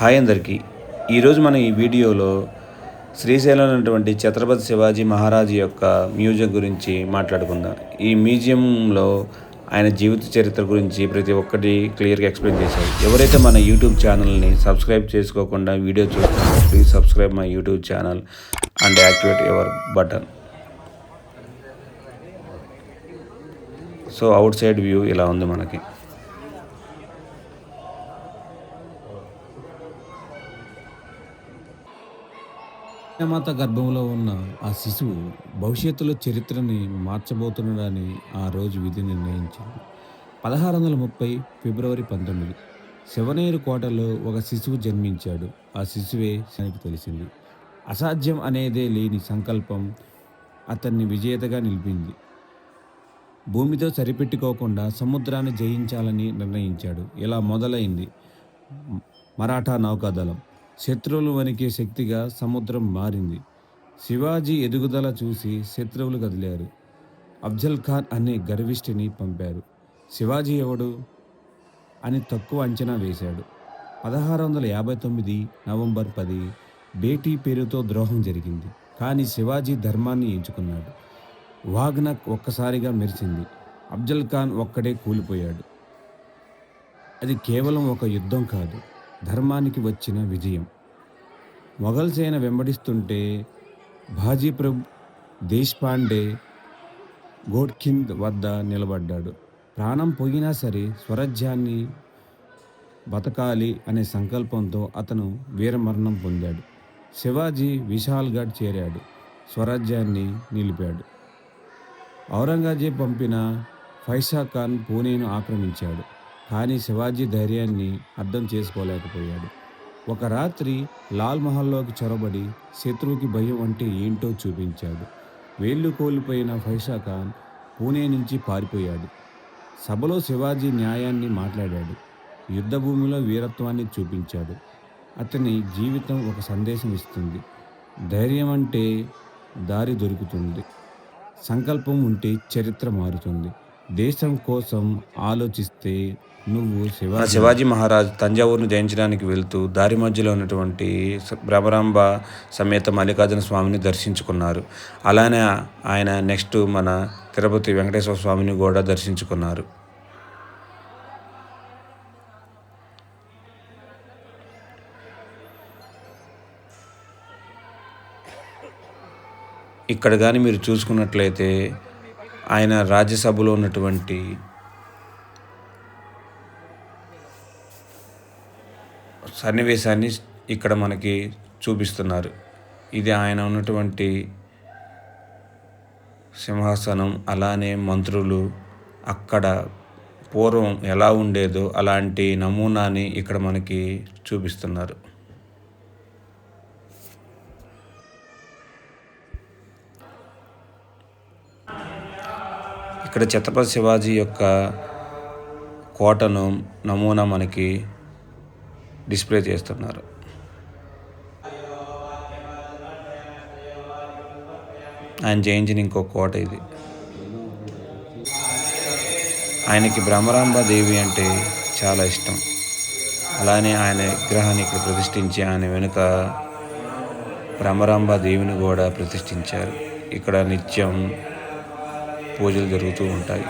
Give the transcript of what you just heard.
Hi అందరికీ. ఈరోజు మనం ఈ వీడియోలో శ్రీశైలం ఉన్నటువంటి ఛత్రపతి శివాజీ మహారాజు యొక్క మ్యూజియం గురించి మాట్లాడుకుందాం. ఈ మ్యూజియంలో ఆయన జీవిత చరిత్ర గురించి ప్రతి ఒక్కటి క్లియర్గా ఎక్స్ప్లెయిన్ చేశారు. ఎవరైతే మన యూట్యూబ్ ఛానల్ని సబ్స్క్రైబ్ చేసుకోకుండా వీడియో చూస్తారో please subscribe my YouTube channel and activate your button. So outside view ఇలా ఉంది మనకి. మాత గర్భంలో ఉన్న ఆ శిశువు భవిష్యత్తులో చరిత్రని మార్చబోతున్నాడని ఆ రోజు విధి నిర్ణయించింది పదహారు వందల ముప్పై ఫిబ్రవరి పంతొమ్మిది. శివనేరు కోటలో ఒక శిశువు జన్మించాడు. ఆ శిశువే శనికి తెలిసింది. అసాధ్యం అనేదే లేని సంకల్పం అతన్ని విజేతగా నిలిపింది. భూమితో సరిపెట్టుకోకుండా సముద్రాన్ని జయించాలని నిర్ణయించాడు. ఇలా మొదలైంది. మరాఠా నౌకాదళం. శత్రువులు వణికే శక్తిగా సముద్రం మారింది. శివాజీ ఎదుగుదల చూసి శత్రువులు కదిలారు. అఫ్జల్ ఖాన్ అనే గర్విష్ఠిని పంపారు. శివాజీ ఎవడు? అని తక్కువ అంచనా వేశాడు. పదహారు వందల యాభై తొమ్మిది నవంబర్ పది బేటీ పేరుతో ద్రోహం జరిగింది. కానీ శివాజీ ధర్మాన్ని ఎంచుకున్నాడు. వాగ్నక్ ఒక్కసారిగా మెరిసింది. అఫ్జల్ ఖాన్ ఒక్కడే కూలిపోయాడు. అది కేవలం ఒక యుద్ధం కాదు. ధర్మానికి వచ్చిన విజయం. మొఘల్ సేన వెంబడిస్తుంటే బాజీప్రభు దేశ్పాండే గోడ్ఖింద్ వద్ద నిలబడ్డాడు. ప్రాణం పోయినా సరే స్వరాజ్యాన్ని బతకాలి అనే సంకల్పంతో అతను వీరమరణం పొందాడు. శివాజీ విశాల్గఢ్ చేరాడు. స్వరాజ్యాన్ని నిలిపాడు. ఔరంగజేబ్ పంపిన ఫైసా ఖాన్ పూణేను ఆక్రమించాడు. కానీ శివాజీ ధైర్యాన్ని అర్థం చేసుకోలేకపోయాడు. ఒక రాత్రి లాల్ మహల్లోకి చొరబడి శత్రువుకి భయం అంటే ఏంటో చూపించాడు. వేళ్ళు కోల్పోయిన ఫైషా ఖాన్ పూణే నుంచి పారిపోయాడు. సభలో శివాజీ న్యాయాన్ని మాట్లాడాడు. యుద్ధభూమిలో వీరత్వాన్ని చూపించాడు. అతని జీవితం ఒక సందేశం ఇస్తుంది. ధైర్యం అంటే దారి దొరుకుతుంది. సంకల్పం ఉంటే చరిత్ర మారుతుంది. దేశం కోసం ఆలోచిస్తే నువ్వు శివా శివాజీ మహారాజ్ తంజావూరును జయించడానికి వెళ్తూ దారి మధ్యలో ఉన్నటువంటి భ్రమరాంబ సమేత మల్లికార్జున స్వామిని దర్శించుకున్నారు. అలానే ఆయన నెక్స్ట్ మన తిరుపతి వెంకటేశ్వర స్వామిని కూడా దర్శించుకున్నారు. ఇక్కడ కానీ మీరు చూసుకున్నట్లయితే ఆయన రాజ్యసభలో ఉన్నటువంటి సన్నివేశాన్ని ఇక్కడ మనకి చూపిస్తున్నారు. ఇది ఆయన ఉన్నటువంటి సింహాసనం అలానే మంత్రులు అక్కడ పూర్వం ఎలా ఉండేదో అలాంటి నమూనాని ఇక్కడ మనకి చూపిస్తున్నారు. ఇక్కడ ఛత్రపతి శివాజీ యొక్క కోటను నమూనా మనకి డిస్ప్లే చేస్తున్నారు. ఆయన జయించిన ఇంకో కోట ఇది. ఆయనకి భ్రమరాంబ దేవి అంటే చాలా ఇష్టం. అలానే ఆయన విగ్రహాన్ని ఇక్కడ ప్రతిష్ఠించి ఆయన వెనుక భ్రమరాంబ దేవిని కూడా ప్రతిష్ఠించారు. ఇక్కడ నిత్యం పూజలు జరుగుతూ ఉంటాయి.